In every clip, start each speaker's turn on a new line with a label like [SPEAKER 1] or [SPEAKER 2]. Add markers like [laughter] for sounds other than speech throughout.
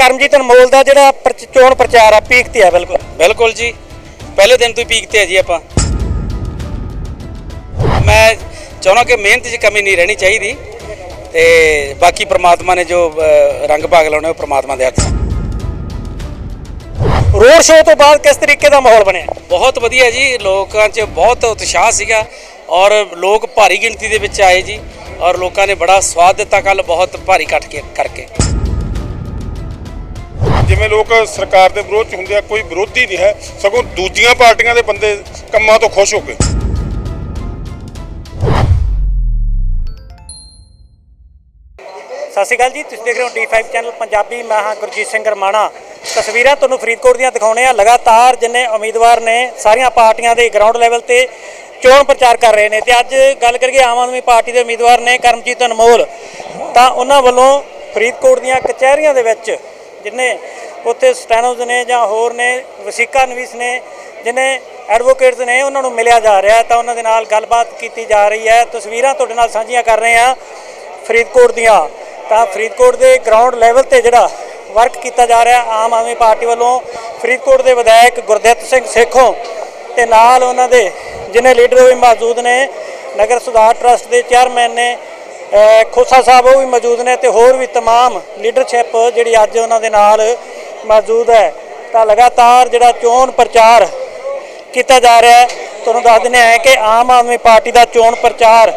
[SPEAKER 1] ਕਰਮਜੀਤ ਅਨਮੋਲ ਦਾ ਜਿਹੜਾ ਪ੍ਰਚ- ਚੋਣ ਪ੍ਰਚਾਰ ਆ ਪੀਕ ਤੇ ਆ ਬਿਲਕੁਲ।
[SPEAKER 2] ਬਿਲਕੁਲ ਜੀ। ਪਹਿਲੇ ਦਿਨ ਤੋਂ ਹੀ ਪੀਕ ਤੇ ਆ ਜੀ ਆਪਾਂ। ਮੈਂ ਚਾਹੁੰਦਾ ਕਿ ਮਿਹਨਤ 'ਚ ਕਮੀ ਨਹੀਂ ਰਹਿਣੀ ਚਾਹੀਦੀ ਤੇ ਬਾਕੀ ਪ੍ਰਮਾਤਮਾ ਨੇ ਜੋ ਅ, ਰੰਗ ਭਾਗ ਲਾਉਣੇ ਉਹ ਪ੍ਰਮਾਤਮਾ ਦੇ ਹੱਥ
[SPEAKER 1] ਰੋਡ ਸ਼ੋਅ ਤੋਂ ਬਾਅਦ ਕਿਸ ਤਰੀਕੇ ਦਾ ਮਾਹੌਲ ਬਣਿਆ?
[SPEAKER 2] ਬਹੁਤ ਵਧੀਆ ਜੀ। ਲੋਕਾਂ 'ਚ ਬਹੁਤ ਉਤਸ਼ਾਹ ਸੀਗਾ ਔਰ ਲੋਕ ਭਾਰੀ ਗਿਣਤੀ ਦੇ ਵਿੱਚ ਆਏ ਜੀ ਔਰ ਲੋਕਾਂ ਨੇ ਬੜਾ ਸਵਾਦ ਦਿੱਤਾ ਕੱਲ ਬਹੁਤ ਭਾਰੀ ਇਕੱਠ ਕੇ ਕਰਕੇ।
[SPEAKER 3] ਜਿਵੇਂ ਲੋਕ ਸਰਕਾਰ ਦੇ ਵਿਰੋਧ ਚ ਹੁੰਦੇ ਆ, ਕੋਈ ਵਿਰੋਧੀ ਨਹੀਂ ਹੈ, ਸਗੋਂ ਦੂਜੀਆਂ ਪਾਰਟੀਆਂ ਦੇ ਬੰਦੇ ਕੰਮਾਂ ਤੋਂ ਖੁਸ਼ ਹੋ ਕੇ।
[SPEAKER 1] ਸਤਿ ਸ਼੍ਰੀ ਅਕਾਲ ਜੀ, ਤੁਸੀਂ ਦੇਖ ਰਹੇ ਹੋ D5 ਚੈਨਲ ਪੰਜਾਬੀ, ਮੈਂ ਹਾਂ ਗੁਰਜੀਤ ਸਿੰਘ ਰਮਾਣਾ। ਤਸਵੀਰਾਂ ਤੁਹਾਨੂੰ ਫਰੀਦਕੋਟ ਦੀਆਂ ਦਿਖਾਉਣੇ ਆ। ਲਗਾਤਾਰ ਜਿੰਨੇ ਉਮੀਦਵਾਰ ਨੇ, ਸਾਰੀਆਂ ਪਾਰਟੀਆਂ ਦੇ ਗਰਾਊਂਡ ਲੈਵਲ ਤੇ ਚੋਣ ਪ੍ਰਚਾਰ ਕਰ ਰਹੇ ਨੇ। ਤੇ ਅੱਜ ਗੱਲ ਕਰੀਏ ਆਮ ਆਦਮੀ ਪਾਰਟੀ ਦੇ ਉਮੀਦਵਾਰ ਨੇ ਕਰਮਜੀਤ ਅਨਮੋਲ। ਤਾਂ ਉਹਨਾਂ ਵੱਲੋਂ ਫਰੀਦਕੋਟ ਦੀਆਂ ਕਚਹਿਰੀਆਂ ਦੇ ਵਿੱਚ ਜਿੰਨੇ ਉੱਥੇ ਸਟੈਨੋਜ਼ ਨੇ ਜਾਂ ਹੋਰ ਨੇ ਵਸੀਕਾ ਨਵੀਸ ਨੇ ਜਿਨੇ ਐਡਵੋਕੇਟਸ ਨੇ ਉਹਨਾਂ ਨੂੰ ਮਿਲਿਆ ਜਾ ਰਿਹਾ ਹੈ ਤਾਂ ਉਹਨਾਂ ਦੇ ਨਾਲ ਗੱਲਬਾਤ ਕੀਤੀ ਜਾ ਰਹੀ ਹੈ ਤਸਵੀਰਾਂ ਤੁਹਾਡੇ ਨਾਲ ਸਾਂਝੀਆਂ ਕਰ ਰਹੇ ਹਾਂ ਫਰੀਦਕੋਟ ਦੀਆਂ ਤਾਂ ਫਰੀਦਕੋਟ ਦੇ ਗਰਾਊਂਡ ਲੈਵਲ ਤੇ ਜਿਹੜਾ ਵਰਕ ਕੀਤਾ ਜਾ ਰਿਹਾ ਆਮ ਆਦਮੀ ਪਾਰਟੀ ਵੱਲੋਂ ਫਰੀਦਕੋਟ ਦੇ ਵਿਧਾਇਕ ਗੁਰਦਿੱਤ ਸਿੰਘ ਸੇਖੋਂ ਤੇ ਨਾਲ ਉਹਨਾਂ ਦੇ ਜਿਨੇ ਲੀਡਰ ਵੀ ਮੌਜੂਦ ਨੇ ਨਗਰ ਸੁਧਾਰ ਟਰਸਟ ਦੇ ਚੇਅਰਮੈਨ ਨੇ ਅਹ ਖੋਸਾ ਸਾਹਿਬ ਉਹ ਵੀ ਮੌਜੂਦ ਨੇ ਤੇ ਹੋਰ ਵੀ तमाम ਲੀਡਰਸ਼ਿਪ ਜਿਹੜੀ ਅੱਜ ਉਹਨਾਂ ਦੇ ਨਾਲ ਮੌਜੂਦ ਹੈ। ਤਾਂ ਲਗਾਤਾਰ ਜਿਹੜਾ ਚੋਣ ਪ੍ਰਚਾਰ ਕੀਤਾ ਜਾ ਰਿਹਾ ਹੈ, ਤੁਹਾਨੂੰ ਦੱਸ ਦਿੰਦੇ ਹਾਂ ਕਿ ਆਮ ਆਦਮੀ ਪਾਰਟੀ ਦਾ ਚੋਣ ਪ੍ਰਚਾਰ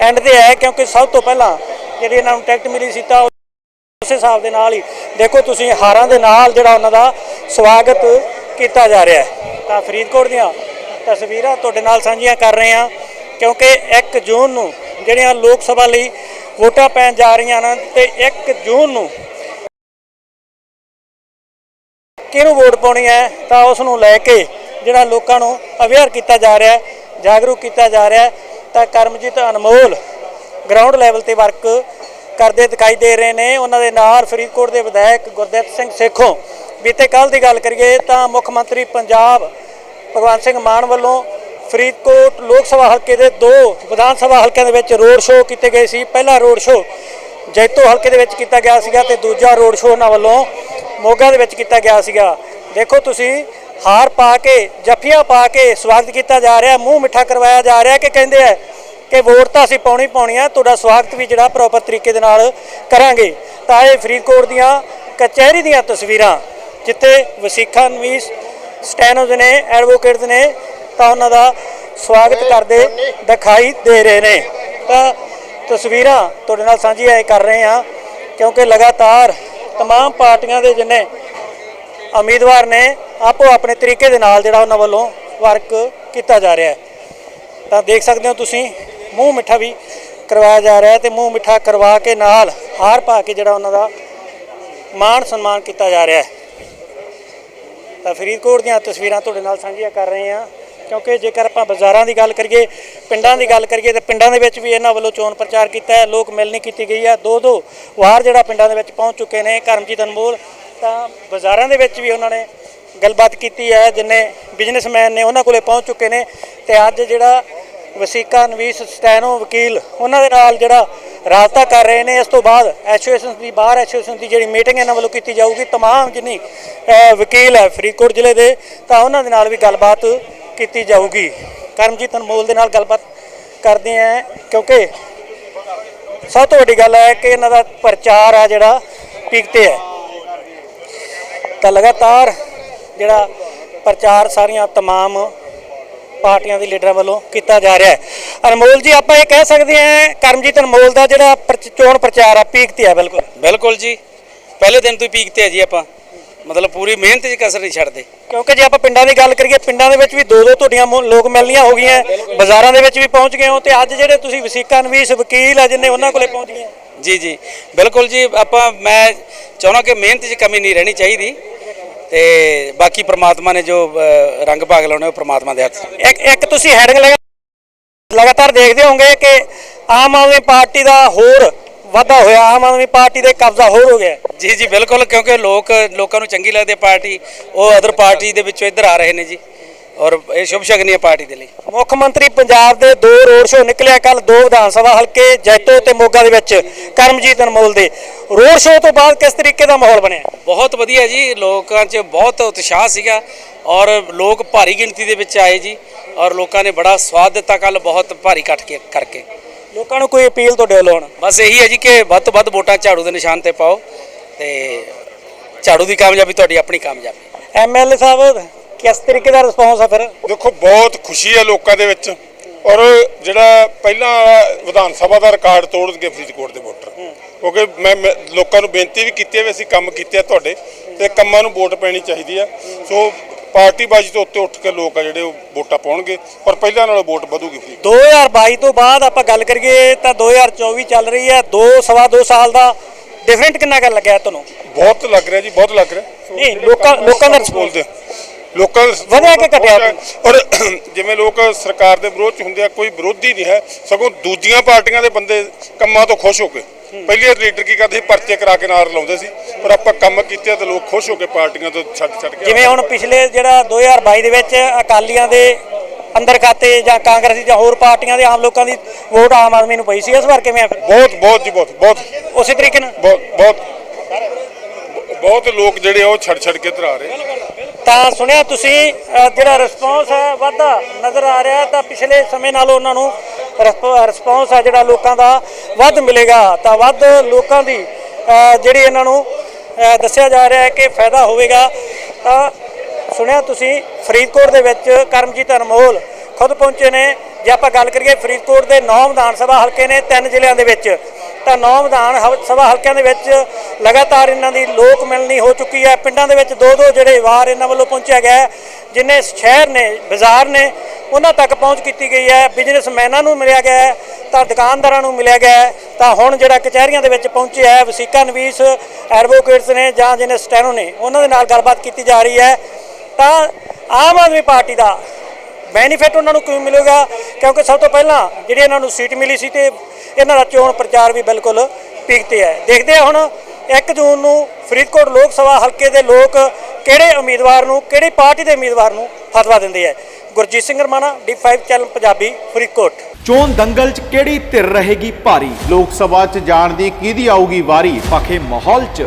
[SPEAKER 1] ਐਂਡ ਤੇ ਹੈ ਕਿਉਂਕਿ ਸਭ ਤੋਂ ਪਹਿਲਾਂ ਜਿਹੜੀ ਇਹਨਾਂ ਨੂੰ ਟਿਕਟ ਮਿਲੀ ਸੀ ਤਾਂ ਉਸੇ ਹਿਸਾਬ ਦੇ ਨਾਲ ਹੀ ਦੇਖੋ ਤੁਸੀਂ ਹਾਰਾਂ ਦੇ ਨਾਲ ਜਿਹੜਾ ਉਹਨਾਂ ਦਾ ਸਵਾਗਤ ਕੀਤਾ ਜਾ ਰਿਹਾ ਹੈ। ਤਾਂ ਫਰੀਦਕੋਟ ਦੀਆਂ ਤਸਵੀਰਾਂ ਤੁਹਾਡੇ ਨਾਲ ਸਾਂਝੀਆਂ ਕਰ ਰਹੇ ਹਾਂ ਕਿਉਂਕਿ 1 ਜੂਨ ਨੂੰ ਜਿਹੜੀਆਂ ਲੋਕ ਸਭਾ ਲਈ ਵੋਟਾਂ ਪੈਣ ਜਾ ਰਹੀਆਂ ਹਨ ਤੇ 1 ਜੂਨ ਨੂੰ ਕਿਹਨੂੰ ਵੋਟ ਪਾਉਣੀ ਹੈ ਤਾਂ ਉਸ ਨੂੰ ਲੈ ਕੇ ਜਿਹੜਾ ਲੋਕਾਂ ਨੂੰ ਅਵੇਅਰ ਕੀਤਾ ਜਾ ਰਿਹਾ ਹੈ, ਜਾਗਰੂਕ ਕੀਤਾ ਜਾ ਰਿਹਾ ਹੈ, ਤਾਂ ਕਰਮਜੀਤ ਅਨਮੋਲ ਗਰਾਊਂਡ ਲੈਵਲ ਤੇ ਵਰਕ ਕਰਦੇ ਦਿਖਾਈ ਦੇ ਰਹੇ ਨੇ। ਉਹਨਾਂ ਦੇ ਨਾਲ ਫਰੀਦਕੋਟ ਦੇ ਵਿਧਾਇਕ ਗੁਰਦਿੱਤ ਸਿੰਘ ਸੇਖੋਂ। ਬੀਤੇ ਕੱਲ ਦੀ ਗੱਲ ਕਰੀਏ ਤਾਂ ਮੁੱਖ ਮੰਤਰੀ ਪੰਜਾਬ ਭਗਵੰਤ ਸਿੰਘ ਮਾਨ ਵੱਲੋਂ ਫਰੀਦਕੋਟ ਲੋਕ ਸਭਾ ਹਲਕੇ ਦੇ ਦੋ ਵਿਧਾਨ ਸਭਾ ਹਲਕਿਆਂ ਦੇ ਵਿੱਚ ਰੋਡ ਸ਼ੋਅ ਕੀਤੇ ਗਏ ਸੀ। ਪਹਿਲਾ ਰੋਡ ਸ਼ੋਅ ਜੈਤੋ ਹਲਕੇ ਦੇ ਵਿੱਚ ਕੀਤਾ ਗਿਆ ਸੀਗਾ ਤੇ ਦੂਜਾ ਰੋਡ ਸ਼ੋਅ ਉਹਨਾਂ ਵੱਲੋਂ ਮੋਗਾ ਦੇ ਵਿੱਚ ਕੀਤਾ ਗਿਆ ਸੀਗਾ। ਦੇਖੋ ਤੁਸੀਂ ਹਾਰ ਪਾ ਕੇ ਜੱਫੀਆਂ ਪਾ ਕੇ ਸਵਾਗਤ ਕੀਤਾ ਜਾ ਰਿਹਾ ਮੂੰਹ ਮਿੱਠਾ ਕਰਵਾਇਆ ਜਾ ਰਿਹਾ ਕਿ ਕਹਿੰਦੇ ਆ ਕਿ ਵੋਟ ਤਾਂ ਅਸੀਂ ਪਾਉਣੀ ਪਾਉਣੀ ਆ ਤੁਹਾਡਾ ਸਵਾਗਤ ਵੀ ਜਿਹੜਾ ਪ੍ਰੋਪਰ ਤਰੀਕੇ ਦੇ ਨਾਲ ਕਰਾਂਗੇ। ਤਾਂ ਇਹ ਫਰੀਦਕੋਟ ਦੀਆਂ ਕਚਹਿਰੀ ਦੀਆਂ ਤਸਵੀਰਾਂ ਜਿੱਥੇ ਵਸੀਖਾ ਨਵੀਸ ਸਟੈਨੋਜ਼ ਨੇ ਐਡਵੋਕੇਟਸ ਨੇ ਤਾਂ ਉਹਨਾਂ ਦਾ ਸਵਾਗਤ ਕਰਦੇ ਦਿਖਾਈ ਦੇ ਰਹੇ ਨੇ। ਤਾਂ ਤਸਵੀਰਾਂ ਤੁਹਾਡੇ ਨਾਲ ਸਾਂਝੀਆਂ ਕਰ ਰਹੇ ਹਾਂ ਕਿਉਂਕਿ ਲਗਾਤਾਰ तमाम ਪਾਰਟੀਆਂ ਦੇ ਜਿੰਨੇ ਉਮੀਦਵਾਰ ਨੇ ਆਪੋ ਆਪਣੇ ਤਰੀਕੇ ਦੇ ਨਾਲ ਜਿਹੜਾ ਉਹਨਾਂ ਵੱਲੋਂ ਵਰਕ ਕੀਤਾ ਜਾ ਰਿਹਾ ਹੈ ਤਾਂ ਦੇਖ ਸਕਦੇ ਹੋ ਤੁਸੀਂ ਮੂੰਹ ਮਿੱਠਾ ਵੀ ਕਰਵਾਇਆ ਜਾ ਰਿਹਾ ਹੈ ਤੇ ਮੂੰਹ ਮਿੱਠਾ ਕਰਵਾ ਕੇ ਨਾਲ ਹਾਰ ਪਾ ਕੇ ਜਿਹੜਾ ਉਹਨਾਂ ਦਾ ਮਾਣ ਸਨਮਾਨ ਕੀਤਾ ਜਾ ਰਿਹਾ ਹੈ ਤਾਂ ਫਰੀਦਕੋਟ ਦੀਆਂ ਤਸਵੀਰਾਂ ਤੁਹਾਡੇ ਨਾਲ ਸਾਂਝੀਆਂ ਕਰ ਰਹੇ ਹਾਂ ਕਿਉਂਕਿ ਜੇਕਰ ਆਪਾਂ ਬਾਜ਼ਾਰਾਂ ਦੀ ਗੱਲ ਕਰੀਏ ਪਿੰਡਾਂ ਦੀ ਗੱਲ ਕਰੀਏ ਤੇ ਪਿੰਡਾਂ ਦੇ ਵਿੱਚ ਵੀ ਇਹਨਾਂ ਵੱਲੋਂ ਚੋਣ ਪ੍ਰਚਾਰ ਕੀਤਾ ਹੈ ਲੋਕ ਮਿਲਣੀ ਕੀਤੀ ਗਈ ਹੈ ਦੋ ਦੋ ਵਾਰ ਜਿਹੜਾ ਪਿੰਡਾਂ ਦੇ ਵਿੱਚ ਪਹੁੰਚ ਚੁੱਕੇ ਨੇ ਕਰਮਜੀਤ ਅਨਮੋਲ ਤਾਂ ਬਾਜ਼ਾਰਾਂ ਦੇ ਵਿੱਚ ਵੀ ਉਹਨਾਂ ਨੇ ਗੱਲਬਾਤ ਕੀਤੀ ਹੈ ਜਿੰਨੇ ਬਿਜ਼ਨਸਮੈਨ ਨੇ ਉਹਨਾਂ ਕੋਲੇ ਪਹੁੰਚ ਚੁੱਕੇ ਨੇ ਤੇ ਅੱਜ ਜਿਹੜਾ ਵਸੀਕਾ ਨਵੀਸ ਸਟੈਨੋ ਵਕੀਲ ਉਹਨਾਂ ਦੇ ਨਾਲ ਜਿਹੜਾ ਰਾਬਤਾ ਕਰ ਰਹੇ ਨੇ ਇਸ ਤੋਂ ਬਾਅਦ ਐਸੋਸੀਏਸ਼ਨ ਦੀ ਬਾਹਰ ਐਸੋਸੀਏਸ਼ਨ ਦੀ ਜਿਹੜੀ ਮੀਟਿੰਗ ਇਹਨਾਂ ਵੱਲੋਂ ਕੀਤੀ ਜਾਊਗੀ तमाम ਜਿੰਨੀ ਅਹ, ਵਕੀਲ ਹੈ ਫਰੀਦਕੋਟ ਜ਼ਿਲ੍ਹੇ ਦੇ ਤਾਂ ਉਹਨਾਂ ਦੇ ਨਾਲ ਵੀ ਗੱਲਬਾਤ ਕੀਤੀ ਜਾਊਗੀ ਕਰਮਜੀਤ ਅਨਮੋਲ ਦੇ ਨਾਲ ਗੱਲਬਾਤ ਕਰਦੇ ਆ ਕਿਉਂਕਿ ਸਭ ਤੋਂ ਵੱਡੀ ਗੱਲ ਹੈ ਕਿ ਇਹਨਾਂ ਦਾ ਪ੍ਰਚਾਰ ਆ ਜਿਹੜਾ ਪੀਕ ਤੇ ਹੈ ਤਾਂ ਲਗਾਤਾਰ ਜਿਹੜਾ ਪ੍ਰਚਾਰ ਸਾਰੀਆਂ तमाम ਪਾਰਟੀਆਂ ਦੇ ਲੀਡਰਾਂ ਵੱਲੋਂ ਕੀਤਾ ਜਾ ਰਿਹਾ ਹੈ ਅਨਮੋਲ ਜੀ ਆਪਾਂ ਇਹ ਕਹਿ ਸਕਦੇ ਹਾਂ ਕਰਮਜੀਤ ਅਨਮੋਲ ਦਾ ਜਿਹੜਾ ਪ੍ਰਚ- ਚੋਣ ਪ੍ਰਚਾਰ ਆ ਪੀਕ ਤੇ ਆ ਬਿਲਕੁਲ
[SPEAKER 2] ਬਿਲਕੁਲ ਜੀ ਪਹਿਲੇ ਦਿਨ ਤੋਂ ਹੀ ਪੀਕ ਤੇ ਆ ਜੀ ਆਪਾਂ ਮਤਲਬ ਪੂਰੀ ਮਿਹਨਤ 'ਚ ਕਸਰ ਨਹੀਂ ਛੱਡਦੇ।
[SPEAKER 1] ਕਿਉਂਕਿ ਜੇ ਆਪਾਂ ਪਿੰਡਾਂ ਦੀ ਗੱਲ ਕਰੀਏ ਪਿੰਡਾਂ ਦੇ ਵਿੱਚ ਵੀ ਦੋ ਦੋ ਤੁਹਾਡੀਆਂ ਮੁ- ਲੋਕ ਮਿਲਣੀਆਂ ਹੋ ਗਈਆਂ ਬਾਜ਼ਾਰਾਂ ਦੇ ਵਿੱਚ ਵੀ ਪਹੁੰਚ ਗਏ ਹੋ ਤੇ ਅੱਜ ਜਿਹੜੇ ਤੁਸੀਂ ਵਸੀਕਾ ਨਵੀਸ ਵਕੀਲ ਆ ਜਿੰਨੇ ਉਹਨਾਂ ਕੋਲੇ ਪਹੁੰਚ ਗਏ।
[SPEAKER 2] ਜੀ ਜੀ। ਬਿਲਕੁਲ ਜੀ ਆਪਾਂ ਮੈਂ ਚਾਹੁੰਦਾ ਕਿ ਮਿਹਨਤ 'ਚ ਕਮੀ ਨਹੀਂ ਰਹਿਣੀ ਚਾਹੀਦੀ। ਤੇ ਬਾਕੀ ਪ੍ਰਮਾਤਮਾ ਨੇ ਜੋ ਅ, ਰੰਗ ਭਾਗ ਲਾਉਣੇ ਉਹ ਪ੍ਰਮਾਤਮਾ ਦੇ ਹੱਥ
[SPEAKER 1] ਇੱਕ ਇੱਕ ਤੁਸੀਂ ਹੈਡਿੰਗ ਲਗਾਤਾਰ ਦੇਖਦੇ ਹੋਵੋਗੇ ਕਿ ਆਮ ਆਦਮੀ ਪਾਰਟੀ ਦਾ ਹੋਰ ਵਾਧਾ ਹੋਇਆ ਆਮ ਆਦਮੀ ਪਾਰਟੀ ਦੇ ਕਬਜ਼ਾ ਹੋਰ ਹੋ ਗਿਆ।
[SPEAKER 2] ਜੀ ਜੀ ਬਿਲਕੁਲ ਕਿਉਂਕਿ ਲੋਕ ਲੋਕਾਂ ਨੂੰ ਚੰਗੀ ਲੱਗਦੀ ਹੈ ਪਾਰਟੀ। ਉਹ ਅਦਰ ਪਾਰਟੀ ਦੇ ਵਿੱਚੋਂ ਇੱਧਰ ਆ ਰਹੇ ਨੇ ਜੀ। ਔਰ ਇਹ ਸ਼ੁਭ ਸ਼ਗਨੀ ਹੈ ਪਾਰਟੀ ਦੇ ਲਈ।
[SPEAKER 1] ਮੁੱਖ ਮੰਤਰੀ ਪੰਜਾਬ ਦੇ ਦੋ ਰੋਡ ਸ਼ੋਅ ਨਿਕਲਿਆ ਕੱਲ ਦੋ ਵਿਧਾਨ ਸਭਾ ਹਲਕੇ ਜੈਤੋ ਤੇ ਮੋਗਾ ਦੇ ਵਿੱਚ ਕਰਮਜੀਤ ਅਨਮੋਲ ਦੇ। ਰੋਡ ਸ਼ੋਅ ਤੋਂ ਬਾਅਦ ਕਿਸ ਤਰੀਕੇ ਦਾ ਮਾਹੌਲ ਬਣਿਆ?
[SPEAKER 2] ਬਹੁਤ ਵਧੀਆ ਜੀ ਲੋਕਾਂ 'ਚ ਬਹੁਤ ਉਤਸ਼ਾਹ ਸੀਗਾ। ਔਰ ਲੋਕ ਭਾਰੀ ਗਿਣਤੀ ਦੇ ਵਿੱਚ ਆਏ ਜੀ। ਔਰ ਲੋਕਾਂ ਨੇ ਬੜਾ ਸਵਾਦ ਦਿੱਤਾ ਕੱਲ ਬਹੁਤ ਭਾਰੀ ਇਕੱਠ ਕੇ ਕਰਕੇ।
[SPEAKER 1] ਲੋਕਾਂ ਨੂੰ ਕੋਈ ਅਪੀਲ ਤੁਹਾਡੇ ਵੱਲੋਂ ਹੁਣ?
[SPEAKER 2] ਬਸ ਇਹੀ ਹੈ ਜੀ ਕਿ ਵੱਧ ਤੋਂ ਵੱਧ ਵੋਟਾਂ ਝਾੜੂ ਦੇ ਨਿਸ਼ਾਨ ਤੇ ਪਾਓ ਤੇ ਝਾੜੂ ਦੀ ਕਾਮਯਾਬੀ ਤੁਹਾਡੀ ਆਪਣੀ ਕਾਮਯਾਬੀ।
[SPEAKER 1] ਐਮਐਲਏ ਸਾਹਿਬ ਕਿਸ ਤਰੀਕੇ ਦਾ ਰਿਸਪੌਂਸ ਆ ਫਿਰ?
[SPEAKER 3] ਦੇਖੋ ਬਹੁਤ ਖੁਸ਼ੀ ਹੈ ਲੋਕਾਂ ਦੇ ਵਿੱਚ ਔਰ ਜਿਹੜਾ ਪਹਿਲਾਂ ਵਿਧਾਨ ਸਭਾ ਦਾ ਰਿਕਾਰਡ ਤੋੜ ਗਏ ਫਰੀਦਕੋਟ ਦੇ ਵੋਟਰ। ਕਿਉਂਕਿ ਮੈਂ ਮੈਂ ਲੋਕਾਂ ਨੂੰ ਬੇਨਤੀ ਵੀ ਕੀਤੀ ਹੈ ਵੀ ਅਸੀਂ ਕੰਮ ਕੀਤੇ ਆ ਤੁਹਾਡੇ ਤੇ ਕੰਮਾਂ ਨੂੰ ਵੋਟ ਪੈਣੀ ਚਾਹੀਦੀ ਆ। ਸੋ ਪਾਰਟੀ ਬਾਜੀ ਤੋਂ ਉੱਤੇ ਉੱਠ ਕੇ ਲੋਕ ਆ ਜਿਹੜੇ ਉਹ ਵੋਟਾਂ ਪਾਉਣਗੇ ਔਰ ਪਹਿਲਾਂ ਨਾਲੋਂ ਵੋਟ ਵਧੂਗੀ ਫਰੀਦਕੋਟ
[SPEAKER 1] 2022 ਤੋਂ ਬਾਅਦ ਆਪਾਂ ਗੱਲ ਕਰੀਏ ਤਾਂ 2024 ਚੱਲ ਰਹੀ ਹੈ ਦੋ ਸਵਾ ਦੋ ਸਾਲ ਦਾ ਡਿਫਰੈਂਟ ਕਿੰਨਾ ਕਰ ਲੱਗਿਆ ਤੁਹਾਨੂੰ?
[SPEAKER 3] ਬਹੁਤ ਲੱਗ ਰਿਹਾ ਜੀ ਬਹੁਤ ਲੱਗ ਰਿਹਾ।
[SPEAKER 1] ਨਹੀਂ, ਲੋਕਾਂ- ਲੋਕਾਂ ਦਾ
[SPEAKER 3] ਬੋਲਦੇ ਲੋਕਾਂ
[SPEAKER 1] ਵਧਿਆ ਕਿ ਘਟਿਆ?
[SPEAKER 3] ਔਰ [clears throat] ਜਿਵੇਂ ਲੋਕ ਸਰਕਾਰ ਦੇ ਵਿਰੋਧ ਚ ਹੁੰਦੇ ਆ ਕੋਈ ਵਿਰੋਧੀ ਨਹੀਂ ਹੈ ਸਗੋਂ ਦੂਜੀਆਂ ਪਾਰਟੀਆਂ ਦੇ ਬੰਦੇ ਕੰਮਾਂ ਤੋਂ ਖੁਸ਼ ਹੋ ਕੇ। ਪਹਿਲੇ ਲੀਡਰ ਕੀ ਕਰਦੇ ਸੀ? ਪਰਚੇ ਕਰਾ ਕੇ ਨਾਰ ਲਾਉਂਦੇ ਸੀ। ਪਰ ਆਪਾਂ ਕੰਮ ਕੀਤੇ ਤੇ ਲੋਕ ਖੁਸ਼ ਹੋ ਕੇ ਪਾਰਟੀਆਂ ਤੋਂ ਛੱਡ ਛੱਡ ਕੇ
[SPEAKER 1] ਜਿਵੇਂ ਹੁਣ ਪਿਛਲੇ ਜਿਹੜਾ 2022 ਦੇ ਵਿੱਚ ਅਕਾਲੀਆਂ ਦੇ ਅੰਦਰ ਖਾਤੇ ਜਾਂ ਕਾਂਗਰਸੀ ਜਾਂ ਹੋਰ ਪਾਰਟੀਆਂ ਦੇ ਆਮ ਲੋਕਾਂ ਦੀ ਵੋਟ ਆਮ ਆਦਮੀ ਨੂੰ ਪਈ ਸੀ ਇਸ ਵਾਰ ਕਿਵੇਂ
[SPEAKER 3] ਬਹੁਤ ਬਹੁਤ ਜੀ ਬਹੁਤ ਬਹੁਤ।
[SPEAKER 1] ਉਸੇ ਤਰੀਕੇ ਨਾਲ?
[SPEAKER 3] ਬਹੁਤ ਬਹੁਤ ਬਹੁਤ ਲੋਕ ਜਿਹੜੇ ਉਹ ਛੱਡ ਛੱਡ ਕੇ ਧਰਾ ਰਹੇ।
[SPEAKER 1] ਤਾਂ ਸੁਣਿਆ ਤੁਸੀਂ ਜਿਹੜਾ ਰਿਸਪੌਂਸ ਹੈ ਵਾਧਾ ਨਜ਼ਰ ਆ ਰਿਹਾ ਤਾਂ ਪਿਛਲੇ ਸਮੇਂ ਨਾਲੋਂ ਉਹਨਾਂ ਨੂੰ ਰਿਸਪੌਂਸ ਹੈ ਜਿਹੜਾ ਲੋਕਾਂ ਦਾ ਵੱਧ ਮਿਲੇਗਾ, ਤਾਂ ਵੱਧ ਲੋਕਾਂ ਦੀ ਜਿਹੜੀ ਇਹਨਾਂ ਨੂੰ ਦੱਸਿਆ ਜਾ ਰਿਹਾ ਹੈ ਕਿ ਫਾਇਦਾ ਹੋਵੇਗਾ। ਤਾਂ ਸੁਣਿਆ ਤੁਸੀਂ, ਫਰੀਦਕੋਟ ਦੇ ਵਿੱਚ ਕਰਮਜੀਤ ਅਨਮੋਲ ਖੁਦ ਪਹੁੰਚੇ ਨੇ। ਜੇ ਆਪਾਂ ਗੱਲ ਕਰੀਏ ਫਰੀਦਕੋਟ ਦੇ 9 ਵਿਧਾਨ ਸਭਾ ਹਲਕੇ ਨੇ ਤਿੰਨ ਜ਼ਿਲ੍ਹਿਆਂ ਦੇ ਵਿੱਚ। ਤਾਂ ਨੌ ਵਿਧਾਨ ਹਵ- ਸਭਾ ਹਲਕਿਆਂ ਦੇ ਵਿੱਚ ਲਗਾਤਾਰ ਇਹਨਾਂ ਦੀ ਲੋਕ ਮਿਲਣੀ ਹੋ ਚੁੱਕੀ ਹੈ। ਪਿੰਡਾਂ ਦੇ ਵਿੱਚ ਦੋ ਦੋ ਜਿਹੜੇ ਵਾਰ ਇਹਨਾਂ ਵੱਲੋਂ ਪਹੁੰਚਿਆ ਗਿਆ ਜਿੰਨੇ ਸ਼ਹਿਰ ਨੇ, ਬਾਜ਼ਾਰ ਨੇ, ਉਹਨਾਂ ਤੱਕ ਪਹੁੰਚ ਕੀਤੀ ਗਈ ਹੈ। ਬਿਜ਼ਨਸਮੈਨਾਂ ਨੂੰ ਮਿਲਿਆ ਗਿਆ ਹੈ, ਤਾਂ ਦੁਕਾਨਦਾਰਾਂ ਨੂੰ ਮਿਲਿਆ ਗਿਆ ਹੈ, ਤਾਂ ਹੁਣ ਜਿਹੜਾ ਕਚਹਿਰੀਆਂ ਦੇ ਵਿੱਚ ਪਹੁੰਚਿਆ ਹੈ, ਵਸੀਕਾ ਨਵੀਸ, ਐਡਵੋਕੇਟਸ ਨੇ ਜਾਂ ਜਿਹਨੇ ਸਟੈਨੋ ਨੇ, ਉਹਨਾਂ ਦੇ ਨਾਲ ਗੱਲਬਾਤ ਕੀਤੀ ਜਾ ਰਹੀ ਹੈ। ਤਾਂ ਆਮ ਆਦਮੀ ਪਾਰਟੀ ਦਾ ਬੈਨੀਫਿਟ ਉਹਨਾਂ ਨੂੰ ਕਿਉਂ ਮਿਲੇਗਾ? ਕਿਉਂਕਿ ਸਭ ਤੋਂ ਪਹਿਲਾਂ ਜਿਹੜੀ ਇਹਨਾਂ ਨੂੰ ਸੀਟ ਮਿਲੀ ਸੀ ਤੇ ਇਹਨਾਂ ਦਾ ਚੋਣ ਪ੍ਰਚਾਰ ਵੀ ਬਿਲਕੁਲ ਪੀਕ ਤੇ ਹੈ। ਦੇਖਦੇ ਹਾਂ ਹੁਣ 1 ਜੂਨ ਨੂੰ ਫਰੀਦਕੋਟ ਲੋਕ ਸਭਾ ਹਲਕੇ ਦੇ ਲੋਕ ਕਿਹੜੇ ਉਮੀਦਵਾਰ ਨੂੰ ਕਿਹੜੀ ਪਾਰਟੀ ਦੇ ਉਮੀਦਵਾਰ ਨੂੰ ਫਤਵਾ ਦਿੰਦੇ ਆ। Gurjit Singh Ramana D five channel Punjabi Faridkot.
[SPEAKER 4] ਚੋਣ ਦੰਗਲ 'ਚ ਕਿਹੜੀ ਧਿਰ ਰਹੇਗੀ ਭਾਰੀ? ਲੋਕ ਸਭਾ 'ਚ ਜਾਣ ਦੀ ਕਿਹਦੀ ਆਊਗੀ ਵਾਰੀ? ਪਖੇ ਮਾਹੌਲ 'ਚ।